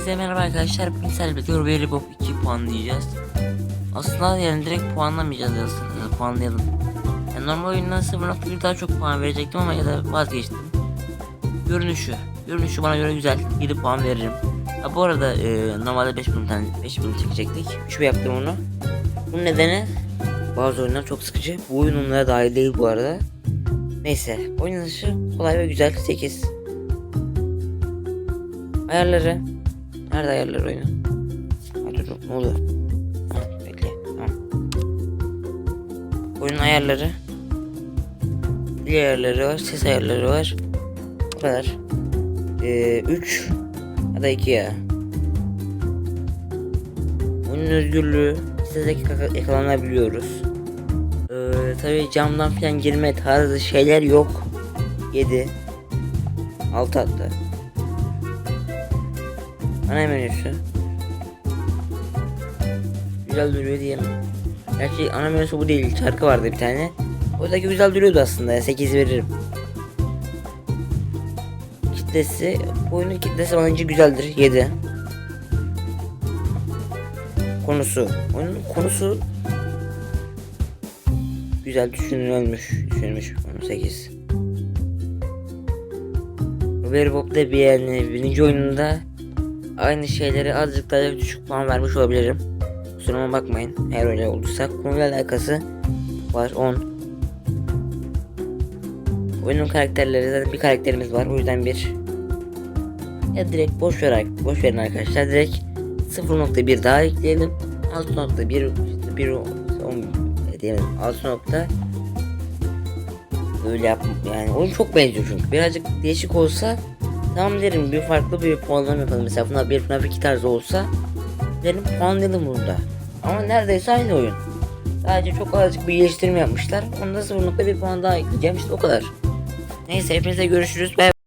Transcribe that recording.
Herkese merhaba arkadaşlar. Bugün sizlerle birlikte Robert Bob 2 puanlayacağız. Aslında yani direkt puanlamayacağız aslında. Puanlayalım. Yani normal oyundan 0.1 daha çok puan verecektim ama ya da vazgeçtim. Görünüşü. Görünüşü bana göre güzel. 7 puan veririm. Ha, bu arada e, normalde 5 bölüm tane 5 bölüm çekecektik. 3 yaptım onu. Bunun nedeni bazı oyunlar çok sıkıcı. Bu oyun onlara dahil değil bu arada. Neyse oynanışı kolay ve güzel 8. Ayarları. Nerede ayarlar oyunu? Ha, dur ne oluyor? Ha, bekle tamam. Oyunun ayarları. Dil ayarları var, ses ayarları var. Bu kadar. 3 ya da 2 ya. Oyunun özgürlüğü. İstesek yakalanabiliyoruz. Ee, tabii camdan falan girme tarzı şeyler yok. 7 6 hatta. Ana menüsü. Güzel duruyor diyelim. Gerçi ana menüsü bu değil. Şarkı vardı bir tane. Oradaki güzel duruyordu aslında. 8 veririm. Kitlesi. Oyunun kitlesi bence güzeldir. 7. Konusu. Oyunun konusu güzel düşünülmüş. Düşünülmüş. 8. Robert Bob da bir yani birinci oyununda aynı şeyleri azıcık daha düşük puan vermiş olabilirim. Kusuruma bakmayın eğer öyle olduysa. Konuyla alakası var 10. Oyunun karakterleri zaten bir karakterimiz var o yüzden bir. Ya direkt boş ver boş verin arkadaşlar direkt 0.1 daha ekleyelim. 6.1 işte 1 10 diyelim 6 nokta böyle yap yani oyun çok benziyor çünkü birazcık değişik olsa tamam derim bir farklı bir puanlama yapalım. Mesela FNAF 1 FNAF 2 tarzı olsa derim puanlayalım burada. Ama neredeyse aynı oyun. Sadece çok azıcık bir geliştirme yapmışlar. Onda 0.1 puan daha ekleyeceğim işte o kadar. Neyse hepinize görüşürüz. Bye.